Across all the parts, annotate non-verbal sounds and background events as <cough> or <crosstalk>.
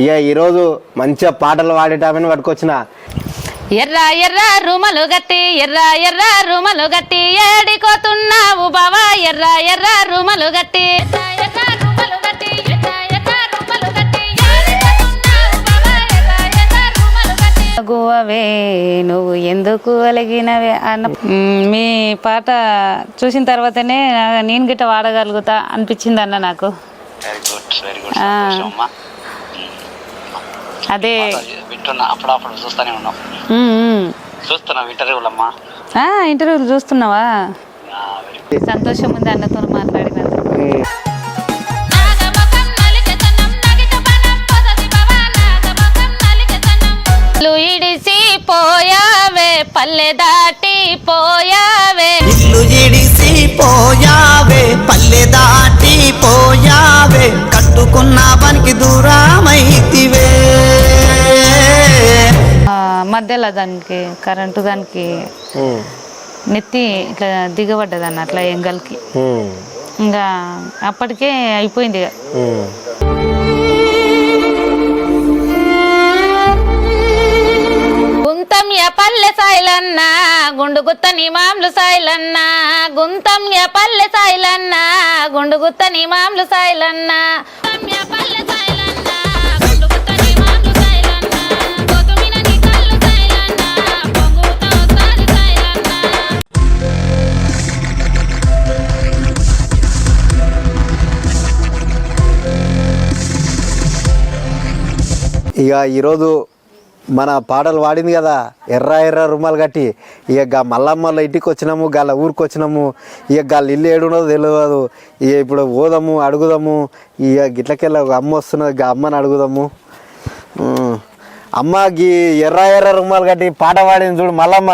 ఇక ఈరోజు మంచిగా పాటలు పాడేటామని పట్టుకొచ్చిన. ఎర్ర ఎర్ర రుమలు గట్టి ఎర్ర ఎర్ర రుమలు గట్టి ఏడికోతున్నావు బావా ఎర్ర ఎర్ర రుమలు గట్టి. గువ్వవే నువ్వు ఎందుకు అలిగినవే అన్న మ్, పాట చూసిన తర్వాతనే నేను గిట్ట వాడగలుగుతా అనిపించింది అన్న నాకు వెరీ గుడ్ వెరీ గుడ్ ఆ. సంతోషం అమ్మా అదే. వింటున్నా అప్పుడప్పుడు చూస్తూనే ఉన్నాం. చూస్తున్నా ఇంటర్వ్యూలమ్మా. ఆ, ఇంటర్వ్యూలు చూస్తున్నావా? సంతోషం ఉంది అన్నతో మాట్లాడినందుకు. ఇడిసి పోయావే పల్లె దాటి పోయావే. ఇల్లు ఇడిసి పోయావే పల్లె దాటి పోయావే. కట్టుకున్న పనికి దూరమైతివే. మధ్యలో దానికి కరెంటు దానికి. నెత్తి ఇట్లా దిగబడ్డది అన్న అట్లా ఎంగల్కి. ఇంకా అప్పటికే అయిపోయింది. గుంతం య పల్లె సాయిలన్న గుండు గుత్తని మామలు సాయిలన్న గుంతం య పల్లె సాయిలన్న గుండు గుత్తని మామలు సాయిలన్న గుంతం య పల్లె సాయిలన్న, ఇక ఈరోజు మన పాటలు పాడింది కదా ఎర్ర ఎర్ర రుమాలు కట్టి. ఇక గా మల్లమ్మల ఇంటికి వచ్చినాము గాల ఊరికి వచ్చినాము. ఇక గాళ్ళ ఇల్లు ఏడున్నదో తెలియదు ఇక ఇప్పుడు పోదాము అడుగుదాము. ఇక గిట్లకెళ్ళ అమ్మ వస్తున్నది గా అమ్మని అడుగుదాము. అమ్మ గీ ఎర్ర ఎర్ర రుమాలు కట్టి పాట పాడింది చూడు మల్లమ్మ.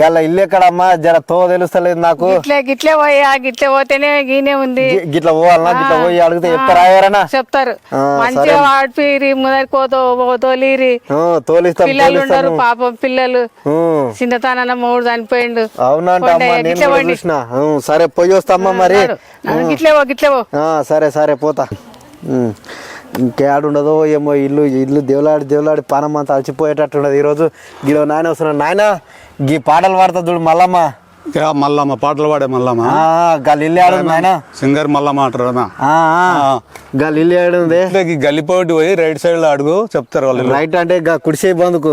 గల ఇల్లు ఎక్కడమ్మా? జర తో తెలుస్తలేదు నాకు. గిట్లే గిట్లే పోయి గిట్లే పోతేనే గీనే ఉంది. గిట్ల పోవాలన్నా గిట్ల పోయి అడిగితే చెప్తారా ఎవరన్నా చెప్తారు. మంచిగా వాడిపిరి ముందరి కోతో తోలిరి. తోలిస్తాం పిల్లలు ఉన్నారు పాపం పిల్లలు. ఉమ్. చిన్నతనాన మూడు చనిపోయిండు. అవునంట ఉం, సరే పోయి వస్తామ్మా మరి. గిట్లే పో గిట్లే పో. సరే సరే పోతా. ఇంకేడు ఉండదో ఏమో ఇల్లు ఇల్లు దేవులాడి దేవులాడి పానమ్మ తలచిపోయేటట్టు ఉండదు ఈరోజు గిడో నాయన వస్తున్నాడు. నాయన గీ పాటలు పాడతా చూడు మల్లమ్మ. మల్లమ్మ పాటలు పాడే మల్లమ్మ. సింగర్ మల్లమ్మ అంటారు ఆ, ఆ. గా ఇల్లు ఆడుంది ఇట్లకి గల్లిపోటీ పోయి రైట్ సైడ్లో అడుగు చెప్తారు వాళ్ళు. రైట్ అంటే కుడిసే బందుకు.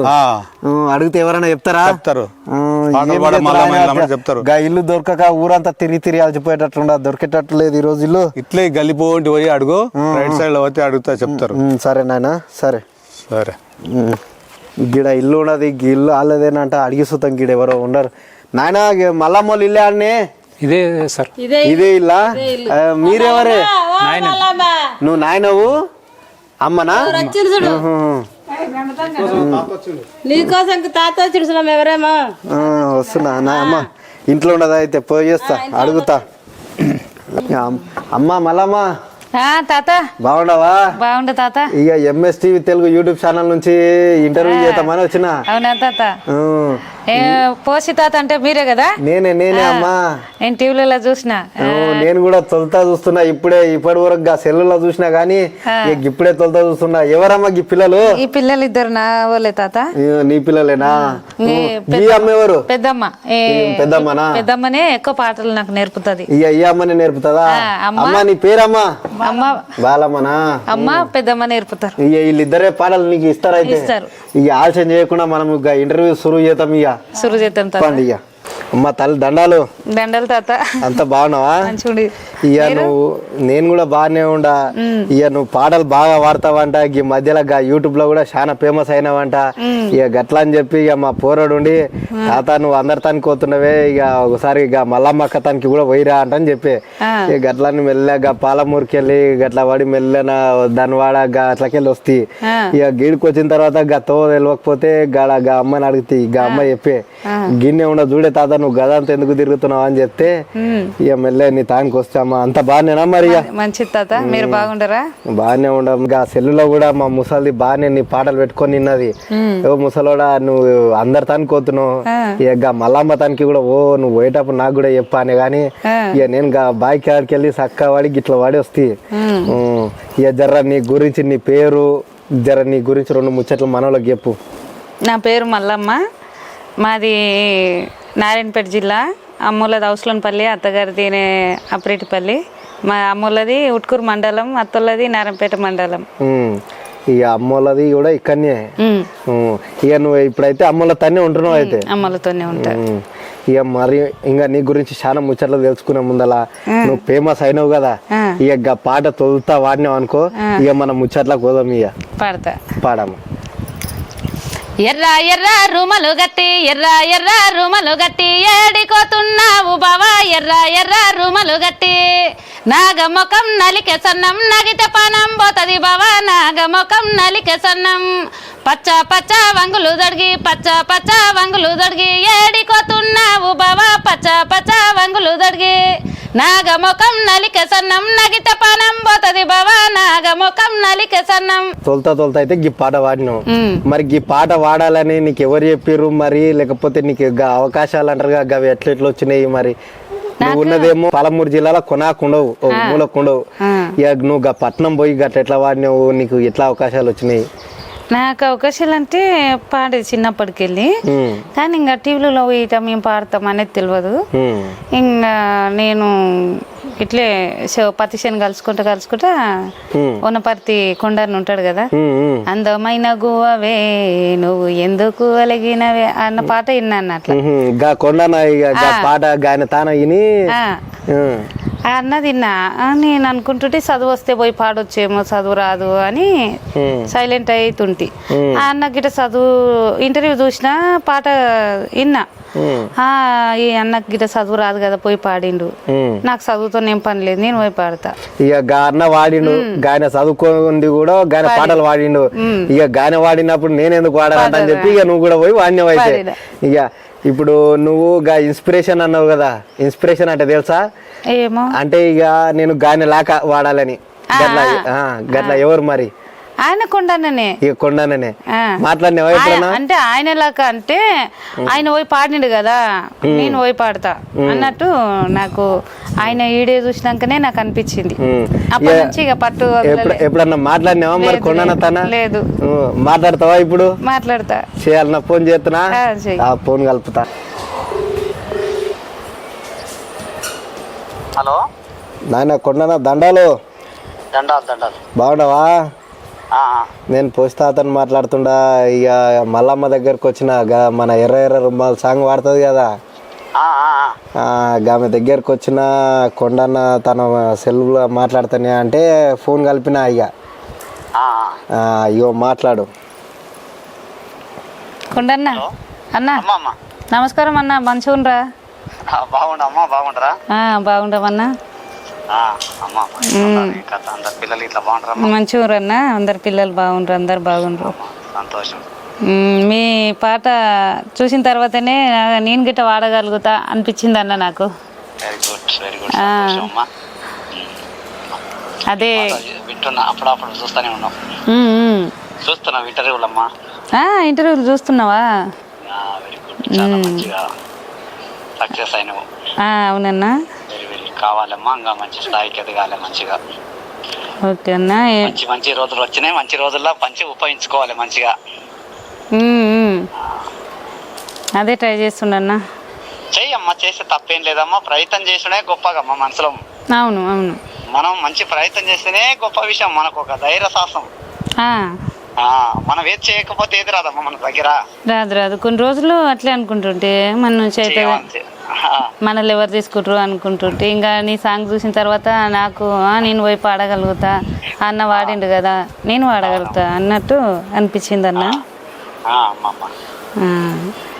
అడిగితే ఎవరైనా చెప్తారా? చెప్తారు. చెప్తారు. ఇల్లు దొరకక ఊరంతా తిరిగి తిరిగి అలసిపోయేటట్టు దొరికేటట్టు లేదు ఈ రోజు ఇల్లు. ఇట్లే గల్లిపోటీ పోయి అడుగు రైట్ సైడ్లో పోతే అడుగుతా చెప్తారు. సరే నాయన సరే. సరే. గిడ ఇల్లు ఉన్నది ఇల్లు వాళ్ళదేనంట అడిగి సుతం గిడ ఎవరో ఉండరు నాయన మల్లమ్మోళ్ళు ఇల్లే ఆడనే? ఇదే సార్. ఇదే ఇల్లా. ఆ, మీరెవరే? నువ్వు నాయనవు? అమ్మనా. నీకోసం తాత ఎవరేమో. వస్తున్నా నా అమ్మ. ఇంట్లో ఉండదు అయితే పోయి చేస్తా అడుగుతా. అమ్- అమ్మ మల్లమ్మ. ఆ, తాత. బాగుండవా బాగుండు తాత. ఇక M S TV Telugu YouTube channel నుంచి ఇంటర్వ్యూ చేద్దామని వచ్చిన. అవునా తాత? పోసి తాత అంటే మీరే కదా? నేనే నేనే అమ్మా. నేను టీవీలలో చూసిన. ఓ, నేను కూడా తొలుతా చూస్తున్నా ఇప్పుడే ఇప్పటి వరకు సెల్లులో చూసినా గానీ ఇప్పుడే తొలుతా చూస్తున్నా. ఎవరమ్మా ఈ పిల్లలు? ఈ పిల్లలు ఇద్దరు నా వాళ్ళే తాత. నీ పిల్లలేనా? ఎవరు? పెద్దమ్మ. పెద్దమ్మనా? పెద్దమ్మనే ఎక్కువ పాటలు నాకు నేర్పుతుంది. ఇక ఈ అమ్మని నేర్పుతుందా? అమ్మ. నీ పేరమ్మా? అమ్మ బాలమ్మనా? అమ్మ పెద్దమ్మ నేర్పుతారు. ఇక వీళ్ళిద్దరే పాటలు నీకు ఇస్తారైతే. ఇస్తారు. ఇక ఆలస్యం చేయకుండా మనం ఇక ఇంటర్వ్యూ సురువు చేద్దాం ఇక సురు చేద్దాం తాత చెప్పండి ఇక అమ్మ తల్లి దండాలు. దండలు తాత. అంత బాగున్నావా? ఇక నువ్వు నేను కూడా బాగానే ఉండా. ఇక నువ్వు పాటలు బాగా పాడతావంట. ఈ మధ్యలో యూట్యూబ్లో కూడా చాలా ఫేమస్ అయినావంట. ఇక గట్లా అని చెప్పి ఇక మా పోరాడు ఉండి తాత నువ్వు అందరితానికి పోతున్నవే ఇక ఒకసారి ఇక మల్లమ్మ అక్క తనకి కూడా పోయిరా అంట అని చెప్పి. ఇక గట్లని మెల్లగా పాలమూరుకి వెళ్ళి గట్ల పడి మెల్లన దానివాడ గా అట్లకెళ్ళి వస్తే. ఇక గీడికి వచ్చిన తర్వాత గతో తెలియకపోతే గాడ గా అమ్మని అడిగితే. గా అమ్మ చెప్పే గిన్నె ఉండ చూడే తాత నువ్వు గదంతా ఎందుకు తిరుగుతున్నావు అని చెప్తే ఇక మెల్ల నీ తానికి వస్తామా? అంత బాగానేనా మరి మంచిది తాత. మీరు బాగుండరా? బాగానే ఉండం. ఇంకా సెల్లులో కూడా మా ముసలిది బాగానే నీ పాటలు పెట్టుకొని నిన్నది. ఓ ముసలోడా నువ్వు అందరి తానికి పోతున్నావు. ఇక మల్లమ్మ తానికి కూడా ఓ నువ్వు పోయేటప్పుడు నాకు కూడా చెప్పానే గానీ ఇక నేను గా బాయికి ఆడికి వెళ్ళి చక్క వాడి గిట్ల వాడి వస్తే. ఇక జర్ర నీ గురించి నీ పేరు జర నీ గురించి రెండు ముచ్చట్లు మనోళ్ళకి చెప్పు. నా పేరు మల్లమ్మ. మాది నారాయణపేట జిల్లా. అమ్మోళ్ళది అవసలంపల్లి అత్తగారిది అప్రేటిపల్లి మా అమ్మోళ్ళది ఉట్కూరు మండలం అత్తోళ్ళది నారాయణపేట మండలం. ఇక అమ్మోళ్ళది కూడా ఇక్కడనే. ఇక నువ్వు ఇప్పుడైతే అమ్మోళ్ళ తన్నే ఉంటున్నావు అయితే. అమ్మలతోనే ఉంటా. ఇక మరి ఇంకా నీ గురించి చాలా ముచ్చట్లు తెలుసుకునే ముందల. నువ్వు ఫేమస్ అయినావు కదా. ఇక పాట తొలుతా వాడినావు అనుకో ఇక మన ముచ్చట్లకు పోదాం ఇక. పాడతా. పాడమ్మ. ఎర్ర ఎర్ర రుమలు గట్టి ఎర్ర ఎర్ర రుమలు గట్టి ఏడికోతున్నావు బావా ఎర్ర ఎర్ర రుమలు గట్టి. నాగముఖం నలికె సన్నం నగితే పానం పోతది బావా నాగముఖం నలికె సన్నం. పచ్చ పచ్చ వంగులు దొడిగి పచ్చ పచ్చ వంగులు దొడిగి ఏడికోతున్నావు బావా పచ్చ పచ్చ వంగులు దొడిగి. నాగముఖం నలికె సన్నం నగితే పానం పోతది బావా నాగముఖం నలికె సన్నం. తొలుతా తొలుతా అయితే గీ పాట వాడినావు. మరి గీ పాట వాడాలని నీకు ఎవరు చెప్పిర్రు మరి? లేకపోతే నీకు గా అవకాశాలు అంటారు కదా అవి ఎట్లా ఎట్లా వచ్చినాయి మరి? నువ్వు ఉన్నదేమో పాలమూరు జిల్లాలో కొనాకుండవు మూలకుండవు ఇక నువ్వు గా పట్నం పోయి గట్ల ఎట్లా వాడినావు? నీకు ఎట్లా అవకాశాలు వచ్చినాయి? నాకు అవకాశాలు అంటే పాడేది చిన్నప్పటికెళ్ళి. కానీ ఇంకా టీవీలో ఇట మేము పాడతాం అనేది తెలియదు ఇంకా నేను ఇట్లే శ- పత్తి శని కలుసుకుంటా కలుసుకుంటా ఉమ్, వనపర్తి కొండని ఉంటాడు కదా. అందమైన గువ్వవే నువ్వు ఎందుకు అలిగినవే అన్న పాట విన్నాను అట్లా. పాట గాయన తాన విని అన్న తిన్నా. నేను అనుకుంటుంటే చదువు వస్తే పోయి పాడొచ్చేమో చదువు రాదు అని సైలెంట్ అవుతుంటి ఆ అన్న గిట చదువు ఇంటర్వ్యూ చూసినా పాట విన్నా. ఈ అన్నకి గిట చదువు రాదు కదా పోయి పాడిండు. నాకు చదువుతో ఏం పని లేదు నేను పోయి పాడతా. ఇక గాన వాడిండు గాయన చదువుకుంది కూడా గాయన పాటలు వాడిండు. ఇక గాయన వాడినప్పుడు నేను ఎందుకు వాడాలంట అని చెప్పి ఇక నువ్వు కూడా పోయి వాడినావు అయితే. వాడినా. ఇక ఇప్పుడు నువ్వు ఇన్స్పిరేషన్ అన్నావు కదా ఇన్స్పిరేషన్ అంటే తెలుసా? ఏమో. అంటే ఇక నేను గాయన లాక వాడాలని. గట్ల ఎవరు మరి? ఆయన కొండననే. ఇక కొండననే. ఎప్పుడన్నా? అంటే ఆయన లాగా అంటే ఆయన పోయి పాడినాడు కదా. నేను పోయి పాడతా. అన్నట్టు నాకు ఆయన ఈడే చూసినాకనే నాకు అనిపించింది. అప్పటి ఇక నుంచి ఇక పట్టు. ఎప్పుడన్నా మాట్లాడినావా మరి లేదు, తన? లేదు. మాట్లాడతావా ఇప్పుడు? మాట్లాడతా. చేయాలన్నా ఫోన్ చేస్తున్నా? ఫోన్ కలుపుతా. హలో. నాయన కొండన దండాలు? దండాలు దండాలు. బాగున్నావా. నేను పోస్తా అతను మాట్లాడుతుండా ఇక మల్లమ్మ దగ్గరకు వచ్చిన మన ఎర్ర ఎర్ర రుమాల్ సాంగ్ వాడుతుంది కదా? ఆ, ఆ, ఆ. ఆ, ఆమె దగ్గరకు వచ్చిన కొండన్న తన సెల్లులో మాట్లాడుతానే అంటే ఫోన్ కలిపిన ఇక అయ్యో మాట్లాడు. కొండన్న అన్న. అమ్మ అమ్మ. నమస్కారం అన్న మంచిగుండ్రా ఆ, బాగుండు అమ్మ బాగుండరా? బాగుండమన్నా పిల్లలు ఇట్లా అందరు పిల్లలు బాగుండ్రు అందరు బాగుండ్రు. సంతోషం. మీ పాట చూసిన తర్వాతనే నేను గిట్ట వాడగలుగుతా అనిపించింది అన్న నాకు అదే. వింటున్నా అప్పుడప్పుడు చూస్తూనే ఉన్నాం. చూస్తున్నాం ఇంటర్వ్యూలమ్మా ఇంటర్వ్యూలు చూస్తున్నావా వెరీ గుడ్ చాలా మంచిగా సక్సెస్ అయినావు. అవునన్నా. కావాలమ్మా ఇంకా మంచి స్థాయికి ఎదగాలి మంచిగా. ఓకే అన్న మంచి మంచి రోజులు వచ్చినాయి మంచి రోజుల్లో మంచి ఉపయోగించుకోవాలి మంచిగా. అదే ట్రై చేస్తుండన్నా. చెయ్యమ్మా చేస్తే తప్పేం లేదమ్మా. ప్రయత్నం చేసుడే గొప్పగమ్మా మనసులో. అవును అవును. మనం మంచి ప్రయత్నం చేస్తేనే గొప్ప విషయం మనకు ఒక ధైర్య సాహసం. మనం ఏది చేయకపోతే ఏది రాదమ్మా మన దగ్గర. రాదు రాదు. కొన్ని రోజులు అట్లే అనుకుంటుంటే మన చెయ్యమంతే. ఆ, మనల్ని ఎవరు తీసుకుంటారు అనుకుంటుంటే ఇంకా నీ సాంగ్ చూసిన తర్వాత నాకు నేను పోయి పాడగలుగుతా అన్న వాడిండు కదా నేను వాడగలుగుతా అన్నట్టు అనిపించింది అన్న.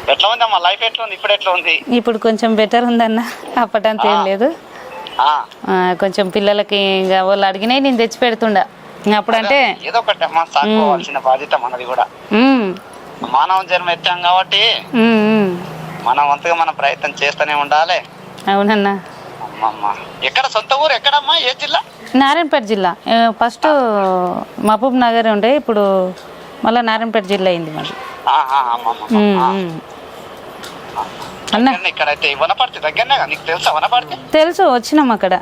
ఎట్లా లైఫ్ ఎట్లా ఉంది ఇప్పుడు ఎట్లా ఉంది ఇప్పుడు కొంచెం బెటర్ ఉందన్న. అప్పటంత ఏం లేదు. కొంచెం పిల్లలకి ఇంకా వాళ్ళు అడిగినాయి నేను తెచ్చి పెడుతుండా. అప్పుడంటే ఏదో ఒకటి అమ్మా సాగుకోవాల్సిన బాధ్యత మనది కూడా. మానవ జన్మ ఎత్తాం కాబట్టి. మనం వంతుగా మనం ప్రయత్నం చేస్తూనే ఉండాలి. అవునన్నా. ఎక్కడ సొంత ఊరు ఎక్కడమ్మా? ఏ జిల్లా? నారాయణపేట జిల్లా. ఫస్ట్ మహబూబ్ నగర్ ఉండే ఇప్పుడు మళ్ళీ నారాయణపేట జిల్లా అయింది మరి. ఇక్కడైతే వనపడితే దగ్గరనే నీకు తెలుసా వనపడితే తెలుసు వచ్చినాం అక్కడ.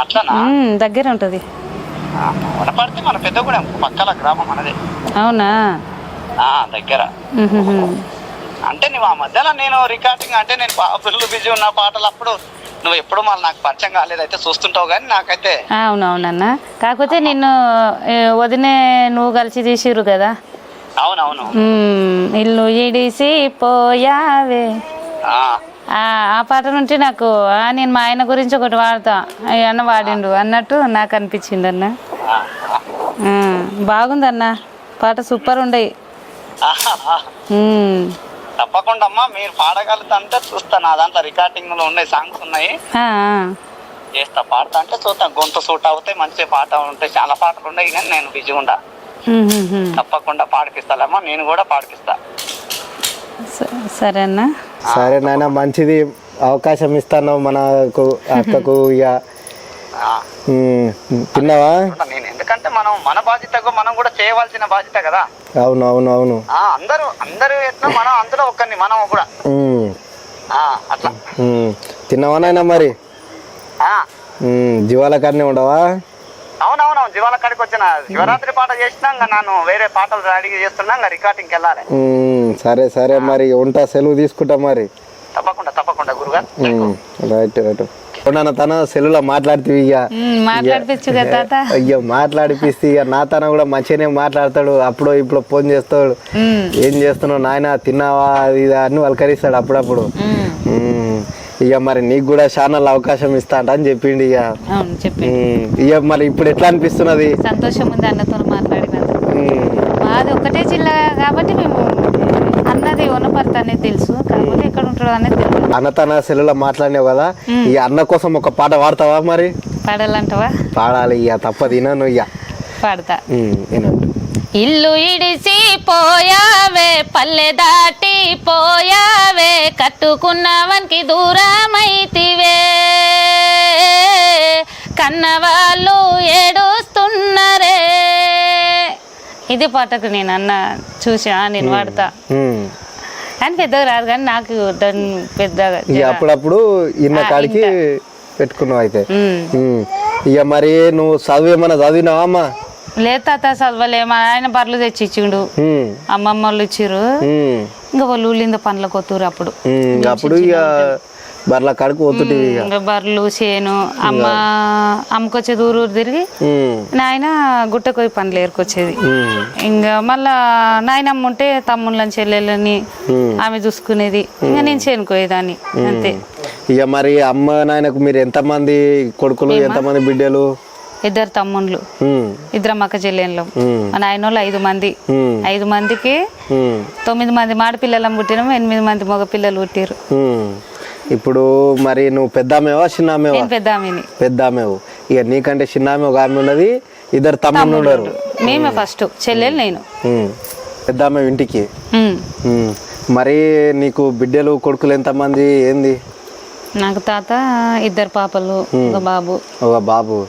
అట్లనా? దగ్గర ఉంటుంది. ఆ, వనపడితే మన పెద్దగూడెం పక్కల గ్రామం మనదే. అవునా? దగ్గర. అంటే నువ్వు ఆ మధ్యలో నేను రికార్డింగ్ అంటే నేను ఫుల్ బిజీ ఉన్న పాటలు అప్పుడు నువ్వు ఎప్పుడు మళ్ళీ నాకు పరిచయం కాలేదు అయితే చూస్తుంటావు కానీ నాకైతే. అవునవునన్న. కాకపోతే నిన్ను వదినే నువ్వు కలిసి తీసిరు కదా? అవునవును. ఇల్లు ఇడిసి పోయావే ఆ, పాట నుండి నాకు నేను మా ఆయన గురించి ఒకటి వాడతా. అన్న వాడిండు అన్నట్టు నాకు అనిపించింది అన్న. ఆ. బాగుందన్న పాట సూపర్ ఉండయి. తప్పకుండా అమ్మా మీరు పాడగలుగుతా అంటే చూస్తా. నా దాంట్లో రికార్డింగ్లో ఉన్నాయి సాంగ్స్ ఉన్నాయి. చేస్తా పాడతా అంటే చూద్దాం గొంతు సూట్ అవుతాయి మంచి పాట ఉంటాయి చాలా పాటలు ఉన్నాయి కానీ నేను బిజీ ఉండా. తప్పకుండా పాడిపిస్తాలేమ్మా. నేను కూడా పాడిపిస్తా. స- సరే నాయన మంచిది అవకాశం ఇస్తాను మనకు అక్కకు ఇక తిన్నావా? నేను ఎందుకంటే మనం మన బాధ్యతగా మనం కూడా చేయవలసిన బాధ్యత కదా. అవును అవును అవును. ఆ అందరూ అందరూ ఎట్లా మనం అందులో ఒక్కరిని మనం కూడా. ఉమ్, ఆ అట్లా. ఉమ్. తిన్నావా నాయన మరి? ఆ. ఉమ్, జీవాల కాడనే ఉండవా? అవునవును జీవాల కాడికి వచ్చిన శివరాత్రి పాట చేసినా ఇంకా నేను వేరే పాటలు రెడీ చేస్తున్నా ఇంకా రికార్డింగ్కి వెళ్ళాలి. సరే సరే మరి ఉంటా సెలవు తీసుకుంటా మరి. తప్పకుండా తప్పకుండా గురుగారు. Right right. నాన్న తన సెల్లులో మాట్లాడితే ఇక మాట్లాడిపిస్తే ఇక నా తన కూడా మంచిగానే మాట్లాడతాడు అప్పుడు ఇప్పుడు ఫోన్ చేస్తాడు. ఏం చేస్తున్నావు నాయన తిన్నావా అది ఇది అని వలకరిస్తాడు అప్పుడప్పుడు. ఇక మరి నీకు కూడా ఛానల్ అవకాశం ఇస్తా అంట అని చెప్పిండు ఇక. అవును ఉమ్, ఇక మరి ఇప్పుడు ఎట్లా అనిపిస్తున్నది? సంతోషం ఉంది అన్నతో మాట్లాడినందుకు. ఉమ్, మాది ఒకటే జిల్లా కాబట్టి మేము అన్నది ఉన్నపర్త అనేది తెలుసు కాకపోతే ఎక్కడ ఉంటాడో అనేది తెలియదు అన్న తన సెల్లులో మాట్లాడినావు కదా ఈ అన్న కోసం ఒక పాట పాడతావా మరి? పాడాలంటవా? పాడాలి ఇక తప్పదు వినను ఇక. పాడతా. ఉమ్, వినండి. ఇల్లు ఇడిసి పోయావే పల్లె దాటి పోయావే కట్టుకున్నవనికి దూరమైతివే. కన్నవాళ్ళు ఏడుస్తున్నరే. ఇది పాటకు నేను అన్న చూసా నేను వాడతా. కానీ పెద్దగా రాదు కానీ నాకు దాన్ని పెద్దగా అప్పుడప్పుడు ఇన్న కాడికి. పెట్టుకున్నావు అయితే. ఇక మరి నువ్వు చదువు ఏమన్నా చదివినావా అమ్మా? లేదు తాత చదవలే. మా ఆయన బర్రెలు తెచ్చి ఇచ్చిండు అమ్మమ్మ వాళ్ళు ఇచ్చిర్రు ఇంకా వాళ్ళు ఊళ్ళింద పండ్ల కొత్తూరు అప్పుడు. అప్పుడు ఇక బర్ల కాడికి ఇంకా. బర్రెలు చేను అమ్మ అమ్మకొచ్చే దూరు తిరిగి ఉమ్, నాయన గుట్టకొయ్యి పండ్లు ఏరుకొచ్చేది. ఇంకా మళ్ళా నాయనమ్మ ఉంటే తమ్ముళ్ళని చెల్లెళ్ళని. ఆమె చూసుకునేది. ఇంకా నేను చేనుకోయేదాన్ని అంతే. ఇక మరి అమ్మ నాయనకు మీరు ఎంతమంది కొడుకులు ఎంతమంది బిడ్డలు? ఇద్దరు తమ్ముళ్ళు. ఇద్దరం అక్క చెల్లెళ్ళు. ఉమ్, మా నాయన వాళ్ళు ఐదు మంది. ఐదు మందికి తొమ్మిది మంది మాడపిల్లలం పుట్టినాం ఎనిమిది మంది మగ పిల్లలు పుట్టిరు. ఇప్పుడు మరి నువ్వు పెద్దామేవా చిన్నామేవా? నేను పెద్ద ఆమెని పెద్దామేవు. ఇక నీకంటే చిన్నామే ఒక ఆమె ఉన్నది ఇద్దరు తమ్ముళ్ళు ఉన్నారు మేమే ఫస్ట్ చెల్లెలు నేను. పెద్దామె ఇంటికి. మరి నీకు బిడ్డలు కొడుకులు ఎంతమంది? ఏంది? నాకు తాత ఇద్దరు పాపలు ఒక బాబు. ఒక బాబు.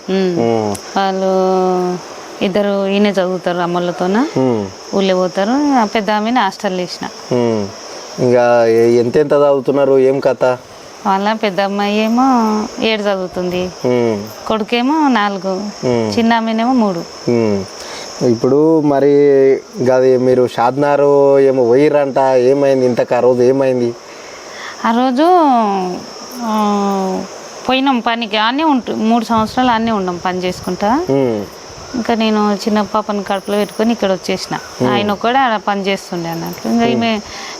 వాళ్ళు ఇద్దరు ఈయన చదువుతారు అమ్మలతోన ఊళ్ళో పోతారు. పెద్ద ఆమెని హాస్టల్ వేసిన ఉమ్. ఇంకా ఎ- ఎంతెంత చదువుతున్నారు? ఏం కథ? వాళ్ళ పెద్ద అమ్మాయి ఏమో ఏడు చదువుతుంది. కొడుకేమో నాలుగు. చిన్న ఆమెనేమో మూడు. ఇప్పుడు మరి గది మీరు షాద్నారు ఏమో పోయిర్రంట. ఏమైంది? ఇంతకు ఆ రోజు ఏమైంది? ఆ రోజు పోయినాం పనికి అన్నీ ఉంటు మూడు సంవత్సరాలు అన్నీ ఉన్నాం పని చేసుకుంటా. ఇంకా నేను చిన్న పాపని కడుపులో పెట్టుకొని ఇక్కడ వచ్చేసిన. ఆయన కూడా ఆడ పని చేస్తుండే అన్నట్లు ఇంకా ఈమె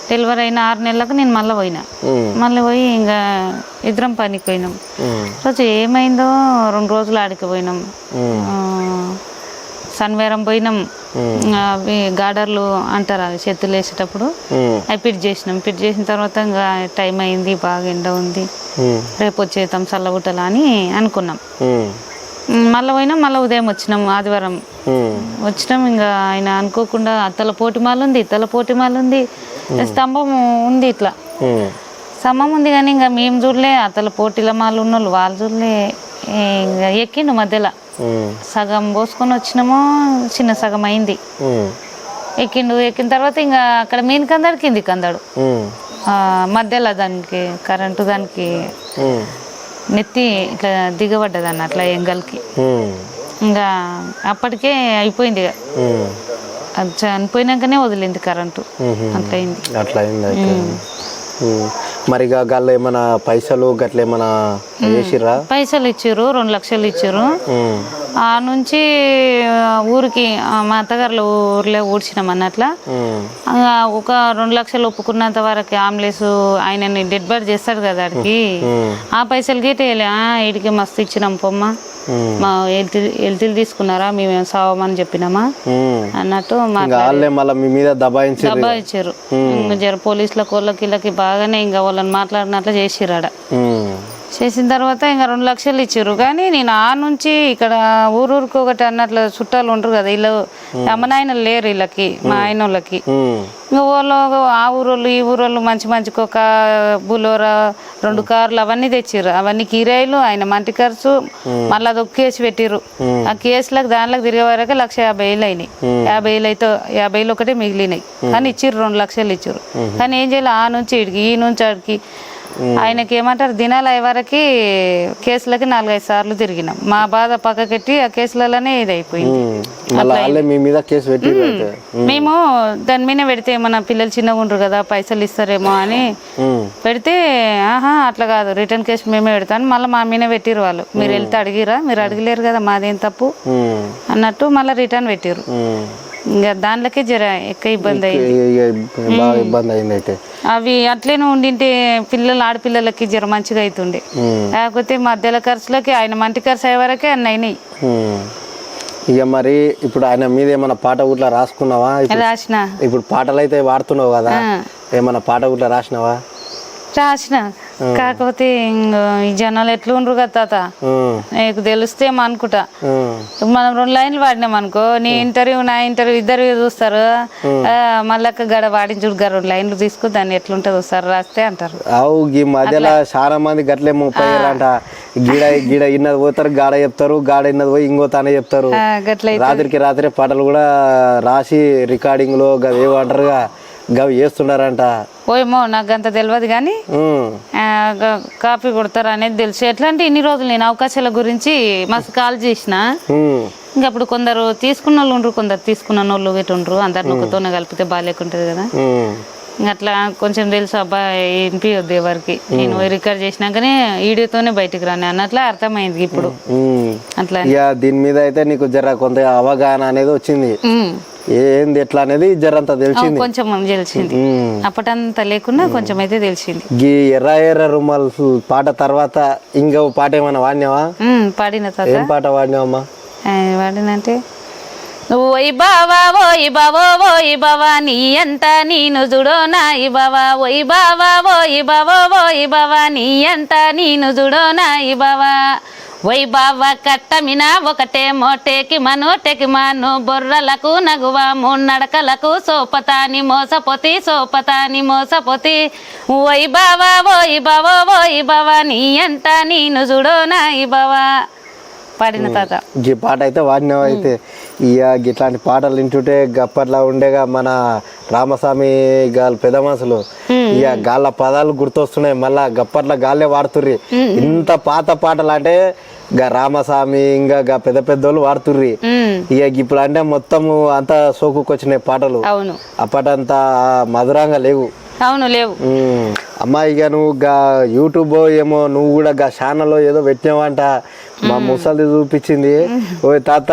డెలివరీ అయిన ఆరు నెలలకు నేను మళ్ళీ పోయినా. మళ్ళీ పోయి ఇంకా ఇద్దరం పనికి పోయినాం. రోజు ఏమైందో రెండు రోజులు ఆడికి పోయినాం. సన్వేరం పోయినాం. అవి గాడర్లు అంటారు అవి చేతులు వేసేటప్పుడు. అవి పిట్ చేసినాం. పిట్ చేసిన తర్వాత ఇంకా టైం అయింది బాగా ఎండ ఉంది. రేపు వచ్చేద్దాం చల్లగుట్టలా అని అనుకున్నాం. మళ్ళీ పోయినాం మళ్ళీ ఉదయం వచ్చినాం ఆదివారం. వచ్చినాం ఇంకా ఆయన అనుకోకుండా అత్తల పోటీమాల ఉంది ఇత్తల పోటీమాల ఉంది. స్తంభం ఉంది ఇట్లా. స్తంభం ఉంది కానీ ఇంకా మేము చూడలే అత్తల పోటీల మాలు ఉన్నోళ్ళు వాళ్ళు చూడలే. ఎక్కిండు మధ్యలో. సగం పోసుకొని వచ్చినామో చిన్న సగం అయింది. ఎక్కిండు ఎక్కిన తర్వాత ఇంకా అక్కడ మీన్ కందాడు కింది కందాడు. మధ్యలో దానికి కరెంటు దానికి నెత్తి ఇట్లా దిగబడ్డది అన్న అట్లా ఎంగల్కి. ఇంకా అప్పటికే అయిపోయింది. అది చనిపోయినాకనే వదిలింది కరెంటు. అట్లా అయింది అట్లా అయింది అయితే. ఉమ్. మరి గాళ్ళు ఏమైనా పైసలు గట్ల ఏమైనా పైసలు ఇచ్చారు రెండు లక్షలు ఇచ్చారు. ఆ నుంచి ఊరికి మా అత్తగారుల ఊర్లో ఊడ్చినాం అన్నట్ల. ఒక రెండు లక్షలు ఒప్పుకున్నంత వరకు ఆంబులెన్స్ ఆయనని డెడ్ బాడీ చేస్తాడు కదా ఆడికి. ఆ పైసలు గిట్ట వీడికి మస్తు ఇచ్చినాం పొమ్మ. మా హెల్తీలు తీసుకున్నారా మేము సావమని చెప్పినామా. అన్నట్టు మీ మీద దబాయించి డబ్బా ఇచ్చారు ఇంకా జర పోలీసుల కోళ్ళకి వీళ్ళకి బాగానే ఇంకా వాళ్ళని మాట్లాడినట్లు చేసిరాడ చేసిన తర్వాత ఇంకా రెండు లక్షలు ఇచ్చారు. కానీ నేను ఆ నుంచి ఇక్కడ ఊరూరికి ఒకటి అన్నట్లు చుట్టాలు ఉంటారు కదా వీళ్ళు అమ్మనాయనలు లేరు వీళ్ళకి మా ఆయన వాళ్ళకి ఇంకా వాళ్ళు ఆ ఊరోళ్ళు ఈ ఊరోళ్ళు మంచి మంచి ఒక బులోరా రెండు కార్లు అవన్నీ తెచ్చిర్రు. అవన్నీ కిరాయిలు ఆయన మంటి ఖర్చు మళ్ళీ అది ఒక కేసు పెట్టిర్రు. ఆ కేసులకు దానిలోకి తిరిగే వరకు లక్ష యాభై వేలు అయినాయి. యాభై వేలు అయితే యాభై వేలు ఒకటే మిగిలినాయి. కానీ ఇచ్చిర్రు రెండు లక్షలు ఇచ్చిర్రు. కానీ ఏం చేయాలి? ఆ నుంచి ఇడికి ఈ నుంచి ఆడికి ఆయనకి ఏమంటారు దినాలు అయ్యే వరకు కేసులకి నాలుగైదు సార్లు తిరిగినాం. మా బాధ పక్కకెట్టి ఆ కేసులలోనే ఇది అయిపోయింది మేము. దాని మీద పెడితే మన పిల్లలు చిన్నగా ఉండరు కదా పైసలు ఇస్తారేమో అని. పెడితే ఆహా అట్లా కాదు రిటర్న్ కేసు మేమే పెడతాను మళ్ళీ మా మీద పెట్టిరు వాళ్ళు. మీరు వెళ్తే అడిగిరా మీరు అడగలేరు కదా మాదేం తప్పు. అన్నట్టు మళ్ళీ రిటర్న్ పెట్టిరు. ఇంకా దాంట్లోకే జర ఎక్కువ ఇబ్బంది అయింది. బాగా ఇబ్బంది అయింది అయితే అవి అట్లనే ఉండింటే పిల్లలు ఆడపిల్లలకి జర మంచిగా అవుతుండే ఉమ్. లేకపోతే మధ్యలో ఖర్చులకి ఆయన మంటి ఖర్చు అయ్యే వరకే అన్ని అయినాయి. ఇక మరి ఇప్పుడు ఆయన మీద ఏమైనా పాట గుట్లా రాసుకున్నావా? రాసిన. ఇప్పుడు పాటలు అయితే వాడుతున్నావు కదా. ఆ. ఏమన్నా పాట గుట్లా రాసినావా? రాసిన. కాకపోతే ఈ జనాలు ఎట్లా ఉండరు కదా తాత. నీకు తెలిస్తేమో అనుకుంటా. మనం రెండు లైన్లు వాడినాం అనుకో నీ ఇంటర్వ్యూ నా ఇంటర్వ్యూ ఇద్దరు చూస్తారు. మళ్ళక్క గడ వాడించుడు గడ రెండు లైన్లు తీసుకుని దాన్ని ఎట్లుంటుంది ఒకసారి రాస్తే అంటారు. అవు ఈ మధ్యలో చాలా మంది గట్లే ముప్పై అంట గిడ గిడ ఇన్నది పోతారు గాడ చెప్తారు గాడ ఇన్నది పోయి ఇంకో తానే చెప్తారు. రాత్రికి రాత్రి పాటలు కూడా రాసి రికార్డింగ్లో ఏమంటారుగా గవి చేస్తున్నారంట. ఓయేమో నాకు అంత తెలియదు కానీ కాపీ కొడతారు అనేది తెలుసు. ఎట్లా అంటే ఇన్ని రోజులు నేను అవకాశాల గురించి మస్తు కాల్ చేసిన. ఇంకా అప్పుడు కొందరు తీసుకున్న వాళ్ళు ఉండరు కొందరు తీసుకున్న వాళ్ళు ఇటు ఉండరు అందరిని ఒకతోనే కలిపితే బాగాలేకుంటుంది కదా. అట్లా కొంచెం తెలుసు అబ్బాయి వినిపించొద్దు ఎవరికి. నేను రికార్డ్ చేసినాకనే వీడియోతోనే బయటికి రాని. అన్నట్లా అర్థమైంది ఇప్పుడు. అట్లా. దీని మీద అయితే నీకు జర కొంత అవగాహన అనేది వచ్చింది. ఏంది ఎట్లా అనేది జరంతా తెలిసింది. కొంచెం తెలిసింది. అప్పటంతా లేకున్నా కొంచెం అయితే తెలిసింది. గీ ఎర్ర ఎర్ర రుమాల్ పాట తర్వాత ఇంకో పాట ఏమైనా వాడినావా? పాడిన ఏం పాట వాడినావమ్మా? వాడినంటే ఓయ్ బావా ఓయ్ బావో ఓయ్ బావా నీ అంట నేను చూడో నాయి బావా. ఓయ్ బావా ఓయ్ బావో ఓయ్ బావా నీ అంట నేను చూడో నాయి బావా. వై బావ కట్టమిన ఒకటే మోటేకి మనోటేకి మాను బొర్రలకు నగువాము నడకలకు సోపతాని మోసపోతి సోపతాని మోసపోతి. వై బావా ఓయ్ బావో ఓయ్ బావా నీ అంట నేను చూడో నాయి బావా. పాడిన తాత ఈ పాట అయితే వాడినావు అయితే ఇక ఇట్లాంటి పాటలు వింటుంటే గప్పట్లా ఉండేగా మన రామస్వామి గాలి పెద్ద మనుషులు ఇక గాళ్ళ పదాలు గుర్తొస్తున్నాయి. మళ్ళా గప్పట్ల గాల్లే వాడుతుర్రి. ఇంత పాత పాటలు అంటే గా రామస్వామి ఇంకా గా పెద్ద పెద్దోళ్ళు వాడుతుర్రి. ఇక ఇప్పుడు అంటే మొత్తము అంతా సోకుకొచ్చినాయి పాటలు. అవును. అప్పటంతా మధురంగా లేవు. అవును లేవు. ఉమ్. అమ్మా ఇక నువ్వు గా యూట్యూబ్ ఏమో నువ్వు కూడా గా ఛానల్లో ఏదో పెట్టినావంట. మా ముసలి చూపించింది ఓ తాత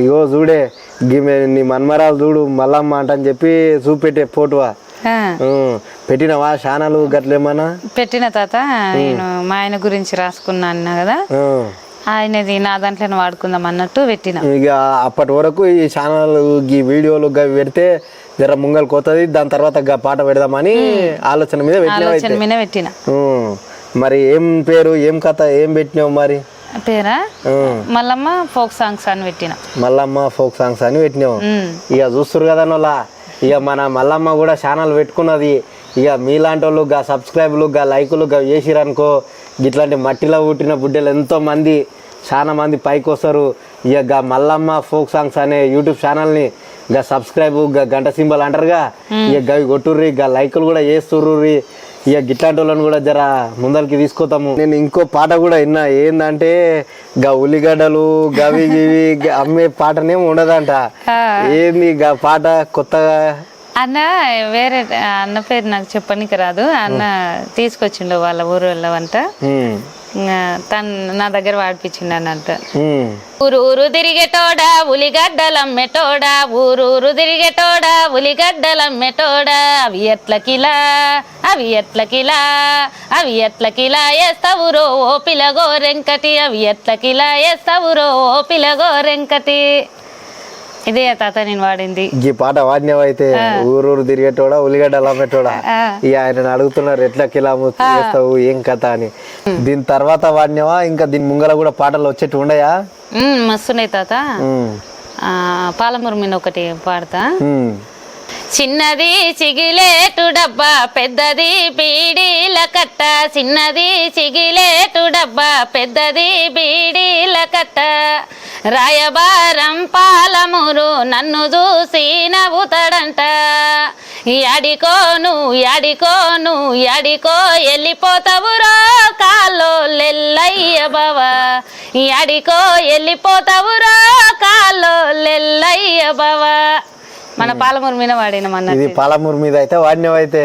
ఇగో చూడే గిమె నీ మన్మరాలు చూడు మల్లమ్మ అంట అని చెప్పి చూపెట్టే ఫోటోవా ఉమ్. పెట్టినావా ఛానల్ గట్లేమన్నా పెట్టిన తాత నేను మా ఆయన గురించి రాసుకున్నా అన్నా కదా. ఆయనది నా దాంట్లోనే వాడుకుందాం అన్నట్టు పెట్టిన. ఇక అప్పటి వరకు ఈ ఛానల్ ఈ వీడియోలు పెడితే జర ముంగల్ కొత్తది దాని తర్వాత గా పాట పెడదామని ఆలోచన మీద ఆలోచన మీద పెట్టిన. మరి ఏం పేరు ఏం కథ ఏం పెట్టినావు మరి? పేరా. మల్లమ్మ ఫోక్ సాంగ్స్ అని పెట్టిన. మల్లమ్మ ఫోక్ సాంగ్స్ అని పెట్టినావు ఇక చూస్తురు కదా నోలా? ఇక మన మల్లమ్మ కూడా ఛానల్ పెట్టుకున్నది. ఇక మీలాంటి వాళ్ళు గా సబ్స్క్రైబ్లు గా లైకులు గా చేసిరనుకో ఇట్లాంటి మట్టిలో పుట్టిన బుడ్డలు ఎంతో మంది చాలా మంది పైకి వస్తారు. ఇక గా మల్లమ్మ ఫోక్ సాంగ్స్ అనే యూట్యూబ్ ఛానల్ని గా సబ్స్క్రైబ్గా గంట సింబల్ అంటారుగా. ఇక గవి కొట్టుర్రి గా లైకులు కూడా చేస్తుర్రి. ఇక గిట్లాంటి వాళ్ళని కూడా జర ముందరికి తీసుకొతాము. నేను ఇంకో పాట కూడా విన్నా. ఏందంటే గా ఉల్లిగడ్డలు గవి గివి అమ్మే పాటనేం ఉండదంట. ఏంది గా పాట కొత్తగా? అన్న వేరే అన్న పేరు నాకు చెప్పనీకి రాదు. అన్న తీసుకొచ్చిండు వాళ్ళ ఊరు వెళ్ళవంట తను నా దగ్గర వాడిపించిండు అన్నట్టు ఉమ్. ఊరు ఊరు తిరిగేటోడా ఉలిగడ్డలమ్మేటోడా ఊరు ఊరు తిరిగేటోడా ఉలిగడ్డలమ్మేటోడా అవి ఎట్లకిలా అవి ఎట్లకిలా అవి ఎట్లకిలా వేస్తావురో ఓ పిలగో రెంకటి అవి ఎట్లకిలా వేస్తావురో ఓ పిలగో రెంకటి ఇదే తాత నేను వాడింది. ఈ పాట వాడినవైతే ఊరూరు తిరిగేటోడా ఉల్లిగడ్డలు అమ్మేటోడా? ఆ. ఇక ఆయన అడుగుతున్నారు ఎట్లా కిలా చేస్తావు ఏం కథ అని. దీని తర్వాత వాడినవా? ఇంకా దీని ముంగల కూడా పాటలు వచ్చేటి ఉండయా? మస్తున్నాయి తాత. పాలమూరు మీద ఒకటి పాడతా. చిన్నది చిగిలేటు డబ్బా పెద్దది బీడీల కట్ట చిన్నది చిగిలేటు డబ్బా పెద్దది బీడీల కట్ట రాయబారం పాలమురు నన్ను చూసి నవ్వుతాడంట. యాడికోను యాడికోను యాడికో వెళ్ళిపోతావురో కాల్లో లెల్లయ్య బావా. యాడికో వెళ్ళిపోతావురో కాల్లో లెల్లయ్య బావా. మన పాలమూరు మీద వాడినాం ఇది అన్నట్టు పాలమూరు మీద అయితే వాడినవైతే.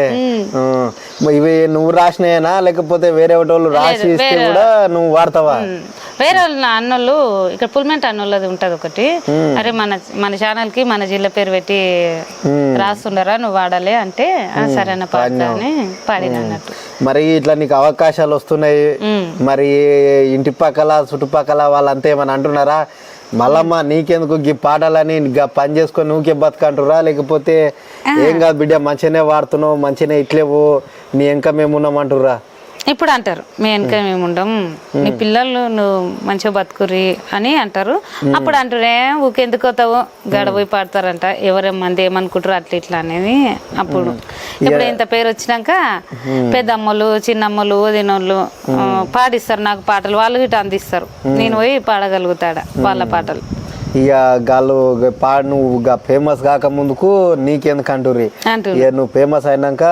ఇవి నువ్వు రాసినాయేనా? లేకపోతే వేరే వాళ్ళు రాసి ఇస్తే కూడా నువ్వు వాడతావా? వేరే వాళ్ళు నా అన్నోళ్ళు ఇక్కడ పుల్మెంట్ అన్నోళ్ళది ఉంటది ఒకటి. అరే మన మన ఛానల్కి మన జిల్లా పేరు పెట్టి రాస్తుండరా నువ్వు వాడాలి అంటే "ఆ, సరే అన్న పాడతా అని పాడిన అన్నట్టు. మరి ఇట్లా నీకు అవకాశాలు వస్తున్నాయి. మరి ఇంటి పక్కల చుట్టుపక్కల వాళ్ళంతా ఏమని అంటున్నారా? మళ్ళమ్మా నీకెందుకు ఈ పాటలని గా పని చేసుకొని నువ్వుకే బతకంటురా లేకపోతే ఏం కాదు బిడ్డ మంచిగానే వాడుతున్నావు మంచిగానే ఇట్లేవు నీ ఇంకా మేము ఉన్నామంటుర్రా ఇప్పుడు అంటారు మీ వెనక మేము ఉండం నీ పిల్లలు నువ్వు మంచిగా బతుకురి అని అంటారు. అప్పుడు అంటారు ఊకెందుకు పోతావు గడ పోయి పాడతారంట ఎవరేం మంది ఏమనుకుంటారు అట్లా ఇట్లా అనేది అప్పుడు. ఇప్పుడు ఇంత పేరు వచ్చినాక పెద్దమ్మలు చిన్నమ్మలు వదినోళ్ళు పాడిస్తారు నాకు పాటలు వాళ్ళు గిట్ట అందిస్తారు. నేను పోయి పాడగలుగుతాడా వాళ్ళ పాటలు? ఇక గాళ్ళు గ- పా నువ్వు ఫేమస్ కాక ముందుకు నీకెందుకు అంటుర్రి? అంటారు ఇక నువ్వు ఫేమస్ అయినాక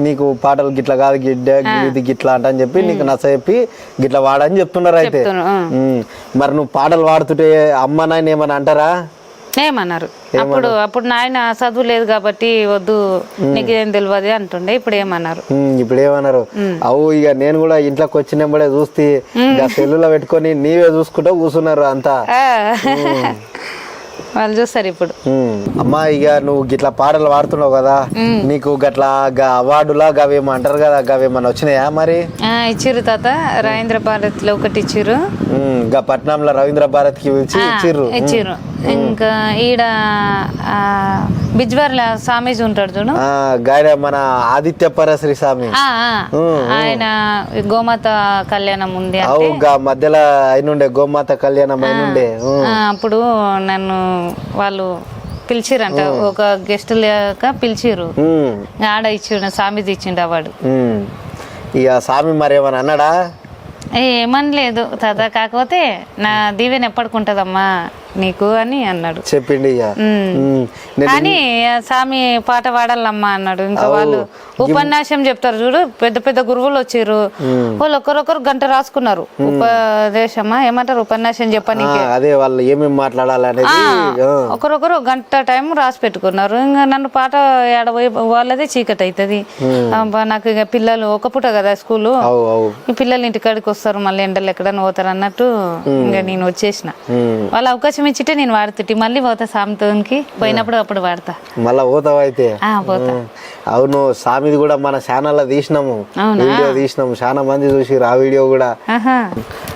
నీకు పాటలు గిట్ల కాదు గిడ్డ ఇది గిట్లా అంట అని చెప్పి నీకు నచ్చ చెప్పి గిట్ల వాడని చెప్తున్నారు అయితే. మరి నువ్వు పాటలు పాడుతుంటే అమ్మ నాయన ఏమని అంటారా? ఏమన్నారు? అప్పుడు అప్పుడు నాయన చదువు లేదు కాబట్టి వద్దు నీకేం తెలియదు అంటుండే ఇప్పుడు ఏమన్నారు? ఇప్పుడు ఏమన్నారు? అవు ఇక నేను కూడా ఇంట్లోకి వచ్చినప్పుడే చూస్తే సెల్లులో పెట్టుకొని నీవే చూసుకుంటూ కూర్చున్నారు అంతా. వాళ్ళు చూస్తారు ఇప్పుడు. అమ్మా ఇక నువ్వు గిట్లా పాటలు పాడుతున్నావు కదా నీకు గట్లా గా అవార్డులా గవేమో అంటారు కదా గవేమన్నా వచ్చినాయా మరి? ఇచ్చిర్రు తాత రవీంద్ర భారత్లో ఒకటి ఇచ్చిర్రు. గా పట్నంలో రవీంద్ర భారత్కి ఇచ్చిర్రు. ఇచ్చిర్రు. ఇంకా ఈడ బిజ్వర్ల స్వామీజీ ఉంటాడు చూడు. ఆ గాయ మన ఆదిత్య పరశ్రీ స్వామి. ఆయన గోమాత కళ్యాణం ఉంది మధ్యలో అయినుండే గోమాత కళ్యాణం అయినుండే. అప్పుడు నన్ను వాళ్ళు పిలిచిరంట. ఒక గెస్ట్ లేక పిలిచిర్రు. ఉమ్, ఆడ ఇచ్చిండు స్వామీజీ ఇచ్చిండు ఉమ్. ఇక స్వామి మరి అన్నాడా? ఏ, ఏమనలేదు తాత. కాకపోతే నా దీవెన ఎప్పటికుంటదమ్మా నీకు అని అన్నాడు. చెప్పిండి ఇక. ఆ స్వామి పాట పాడాలమ్మా అన్నాడు. ఇంకా వాళ్ళు ఉపన్యాసం చెప్తారు చూడు పెద్ద పెద్ద గురువులు వచ్చారు. వాళ్ళు ఒకరొకరు గంట రాసుకున్నారు. ఉపదేశమా? ఏమంటారు? ఉపన్యాసం ఆ, చెప్పనీకి అదే వాళ్ళు ఏమేమి మాట్లాడాలనేది. ఒకరొకరు గంట టైం రాసి పెట్టుకున్నారు. ఇంకా నన్ను పాట ఏడబోయి వాళ్ళదే చీకటి అవుతుంది నాకు ఇక పిల్లలు ఒక పూట కదా స్కూలు. ఈ పిల్లలు ఇంటికాడికి వస్తారు మళ్ళీ ఎండలు ఎక్కడైనా పోతారు అన్నట్టు ఇంకా నేను వచ్చేసిన. వాళ్ళ అవకాశం ఇచ్చితే నేను వాడుతుంటే మళ్ళీ పోతా సామెతోనికి పోయినప్పుడు అప్పుడు వాడతా. మళ్ళా పోతావు అయితే? పోతా. అవును సామిది కూడా మన ఛానల్లో తీసినాము? వీడియో తీసినాము. చాలా మంది చూసిర్రు ఆ వీడియో కూడా.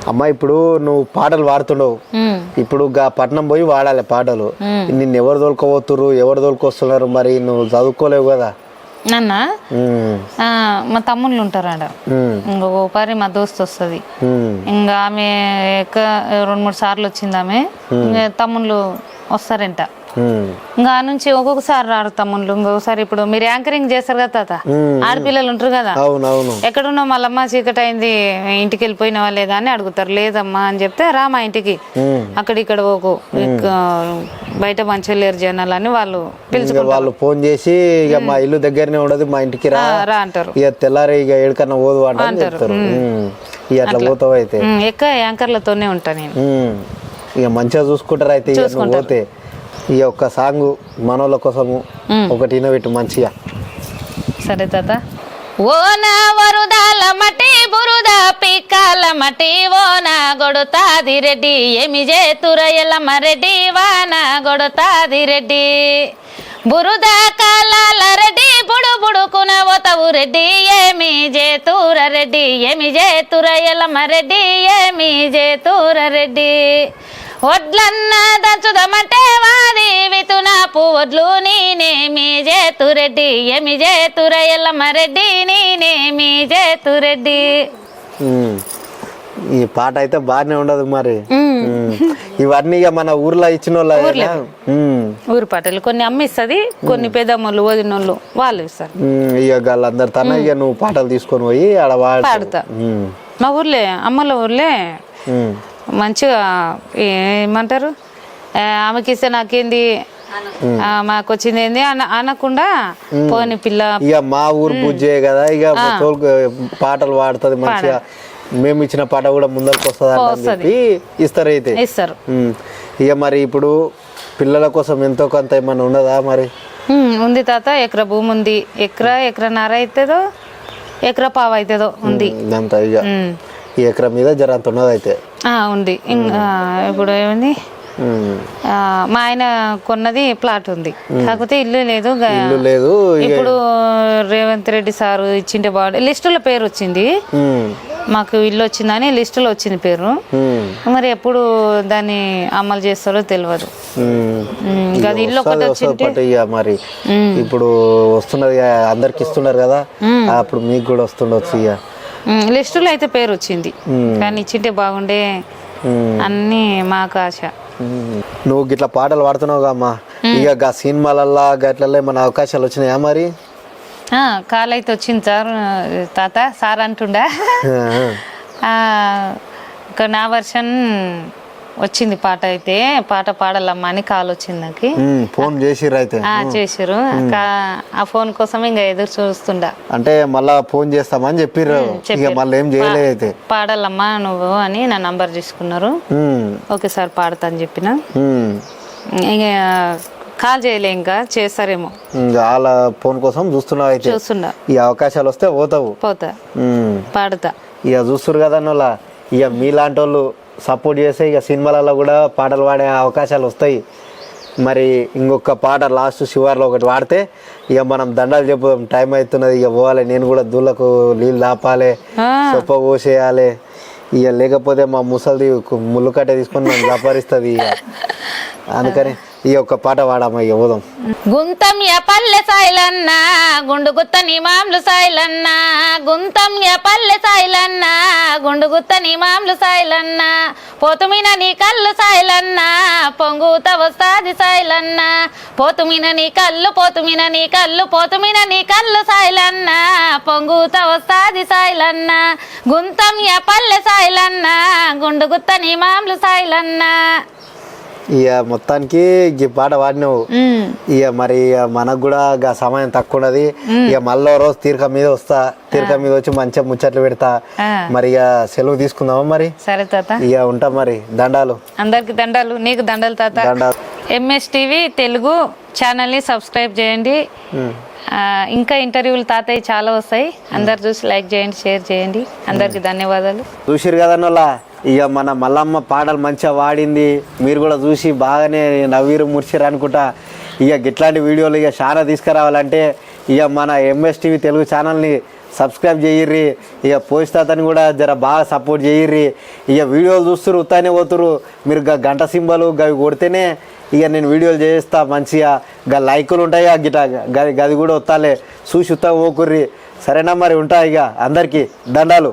అమ్మ ఇప్పుడు నువ్వు పాటలు పాడుతుండవు ఉమ్. ఇప్పుడు గా పట్నం పోయి వాడాలి పాటలు. నిన్ను ఎవరు తోలుకోబోతురు ఎవరు తోలుకొస్తున్నారు మరి? నువ్వు చదువుకోలేవు కదా. నన్న? మా తమ్ముళ్ళు ఉంటారు ఆడ ఇంకొక పారి మా దోస్త్ వస్తుంది. ఇంకా ఆమె ఎక్క రెండు మూడు సార్లు వచ్చింది ఆమె. ఇంకా తమ్ముళ్ళు వస్తారంట. ఇంకా నుంచి ఒక్కొక్కసారి రారు తమ్ముళ్ళు. ఇంకొకసారి ఇప్పుడు మీరు యాంకరింగ్ చేస్తారు కదా తాత? ఆడపిల్లలు ఉంటారు కదా? ఎక్కడున్నావు మళ్ళమ్మ చీకటి అయింది ఇంటికి వెళ్ళిపోయినావా లేదా అని అడుగుతారు. లేదమ్మా అని చెప్తే రా మా ఇంటికి. అక్కడ ఇక్కడ పోకు. ఇక బయట మంచిగా లేరు జనాలు అని వాళ్ళు పిలుచుకుంటారు. వాళ్ళు ఫోన్ చేసి ఇక మా ఇల్లు దగ్గరనే ఉండదు మా ఇంటికి రా. రా అంటారు. ఇక తెల్లారి ఇక ఏడుకన్నా పోదు ఉమ్. ఇక అట్లా పోతావు అయితే ఉమ్, ఎక్కువ యాంకర్లతోనే ఉంటా నేను. ఇక మంచిగా చూసుకుంటారు అయితే పోతే. ఇక ఒక్క సాంగ్ మనోళ్ళ కోసము. ఒకటి వినబెట్టు మంచిగా. సరే తాత. ఓన వరుదాల మటి బురుద పిక్కల మటి ఓన గొడుతాది రెడ్డి ఏమి చేతుర ఎల్లమ్మ రెడ్డి వాన గొడుతాది రెడ్డి. బురుద కాలాల రెడ్డి బుడు బుడుకున ఓతవు రెడ్డి ఏమి చేతుర రెడ్డి ఏమి చేతుర ఎల్లమ్మ రెడ్డి ఏమి చేతుర రెడ్డి. వడ్లన్న దంచుదమంటే వాది వితున పువ్వడ్లు నేనేమి చేతురెడ్డి ఏమి చేతుర ఎల్లమ్మ రెడ్డి నేనేమి చేతురెడ్డి ఉమ్. ఈ పాట అయితే బాగానే ఉండదు మరి. ఇవన్నీ ఇక మన ఊర్లో ఇచ్చిన వాళ్ళ ఊరి పాటలు కొన్ని అమ్మిస్తుంది కొన్ని పెద్దమ్మలు వదినోళ్ళు వాళ్ళు ఇస్తారు. ఇక వాళ్ళందరి తన ఇక నువ్వు పాటలు తీసుకొని పోయి ఆడ పాడుతా. మా ఊర్లే అమ్మల ఊర్లే. మంచిగా ఏమంటారు? ఆమెకి ఇస్తే నాకేంది? మాకు వచ్చింది ఏంది? అన అనకుండా పోని పిల్ల ఇక మా ఊరు పూజే కదా ఇక పాటలు పాడుతుంది మంచిగా. మేము ఇచ్చిన పాట కూడా ముందరకు వస్తుంది. చెప్పి ఇస్తారు అయితే. ఇస్తారు. ఇక మరి ఇప్పుడు పిల్లల కోసం ఎంతో కొంత ఏమన్నా ఉన్నదా మరి? ఉంది తాత ఎకరా భూమి ఉంది. ఎకరా ఎకరన్నర అవుతుందో ఎకరా పావు అవుతుందో ఉంది. ఇదంతా ఇక. ఈ ఎకరం మీద జర అంత ఉన్నది అయితే ఆ, ఉంది. ఇప్పుడు ఏముంది? మా ఆయన కొన్నది ప్లాట్ ఉంది. కాకపోతే ఇల్లు లేదు ఇల్లు లేదు ఇప్పుడు రేవంత్ రెడ్డి సారు ఇచ్చింటే బాగుంది లిస్టులో పేరు వచ్చింది. మాకు ఇల్లు వచ్చిందని లిస్టులో వచ్చింది పేరు. మరి ఎప్పుడు దాన్ని అమలు చేస్తారో తెలియదు అది ఇల్లు ఒకటి మరి. ఇప్పుడు వస్తున్నది అందరికి ఇస్తున్నారు కదా. అప్పుడు మీకు కూడా వస్తుండొచ్చు ఇక లిస్టులో అయితే పేరు వచ్చింది. కానీ ఇచ్చింటే బాగుండే. అన్నీ మాకు ఆశ. నువ్వు గిట్ల పాటలు పాడుతున్నావుగా అమ్మా. ఇక గా సినిమాలల్లా గట్లలో ఏమైనా అవకాశాలు వచ్చినాయా మరి? కాల్ అయితే వచ్చింది సార్ తాత సార్ అంటుండా. ఇక నా వర్షన్ వచ్చింది పాట అయితే పాట పాడాలమ్మా అని కాల్ వచ్చింది నాకు. ఫోన్ చేసిర్రు అయితే. ఆ, చేసిర్రు. కా- ఆ ఫోన్ కోసం ఇంకా ఎదురు చూస్తుండా. అంటే మళ్ళా ఫోన్ చేస్తామని చెప్పిర్రు. ఇక మళ్ళీ ఏం చేయలేదు అయితే. పాడాలమ్మా నువ్వు అని నా నంబర్ తీసుకున్నారు. ఓకే సార్ పాడతా అని చెప్పిన. ఇంకా కాల్ చేయలే ఇంకా చేస్తారేమో. ఇంకా వాళ్ళ ఫోన్ కోసం చూస్తున్నావు అయితే. చూస్తుండా. ఈ అవకాశాలు వస్తే పోతావు. పోతా. పాడుతా. ఇక చూస్తురు కదా వాళ్ళ ఇక మీలాంటి వాళ్ళు సపోర్ట్ చేస్తే ఇక సినిమాలలో కూడా పాటలు పాడే అవకాశాలు వస్తాయి. మరి ఇంకొక పాట లాస్ట్ శివార్లో ఒకటి పాడితే ఇక మనం దండాలు చెప్పుదాం. టైం అవుతున్నది ఇక పోవాలి. నేను కూడా దూళ్ళకు నీళ్ళు దాపాలి సొప్ప పోసేయాలి. ఇక లేకపోతే మా ముసలిది ముళ్ళు కట్టే తీసుకొని నన్ను దపరిస్తుంది ఇక. <laughs> అందుకని ఈ ఒక్క పాట పాడమ్మా ఇవ్వదాం గుంతం ఎపల్లె సాయిలన్న గుండు గుత్తని సాయిలన్న గుంతం ఎపల్లె సాయిలన్న గుండు గుత్తని మామ్లు సాయిలన్న పోతుమిన నీ కళ్ళు సాయిలన్న పొంగుత వస్తాది సాయిలన్న పోతుమిన నీ కళ్ళు పోతుమిన నీ కళ్ళు పోతుమిన నీ కళ్ళు సాయిలన్న పొంగుత వస్తాది సాయిలన్న గుంతం ఎపల్లె సాయిలన్న గుండు గుత్తని సాయిలన్న. ఇక మొత్తానికి ఈ పాట పాడినావు. ఉమ్. ఇక మరి మనకు కూడా గా సమయం తక్కువ ఉన్నది. ఇక మళ్ళీ రోజు తీరిక మీద వస్తా. తీరిక మీద వచ్చి మంచిగా ముచ్చట్లు పెడతా. మరి ఇక సెలవు తీసుకుందామా మరి? సరే తాత. ఇక ఉంటా మరి. దండాలు. అందరికి దండాలు. నీకు దండలు తాత. దండాలు. ఎంఎస్ టీవీ తెలుగు ఛానల్ని సబ్స్క్రైబ్ చేయండి. ఇంకా ఇంటర్వ్యూలు తాతయ్య చాలా వస్తాయి. అందరు చూసి లైక్ చేయండి షేర్ చేయండి. అందరికి ధన్యవాదాలు. చూసిరు కదన్నోళ్ళ ఇక మన మల్లమ్మ పాటలు మంచిగా వాడింది మీరు కూడా చూసి బాగానే నవ్వీరు ముడిచారు అనుకుంటా. ఇక ఇట్లాంటి వీడియోలు ఇక చాలా తీసుకురావాలంటే ఇక మన ఎంఎస్ టీవీ తెలుగు ఛానల్ని సబ్స్క్రైబ్ చేయర్రి. ఇక పోయిస్తాతని కూడా జర బాగా సపోర్ట్ చేయర్రి. ఇక వీడియోలు చూస్తారు ఉత్తానే పోతురు మీరు గంట సింబలు గవి కొడితేనే ఇక నేను వీడియోలు చేస్తా మంచిగా. గా లైకులు ఉంటాయి ఆ గిట గది గది కూడా వస్తాలే చూసి ఉత్తా పోకుర్రి. సరేనా మరి ఉంటాయి ఇక అందరికీ దండాలు.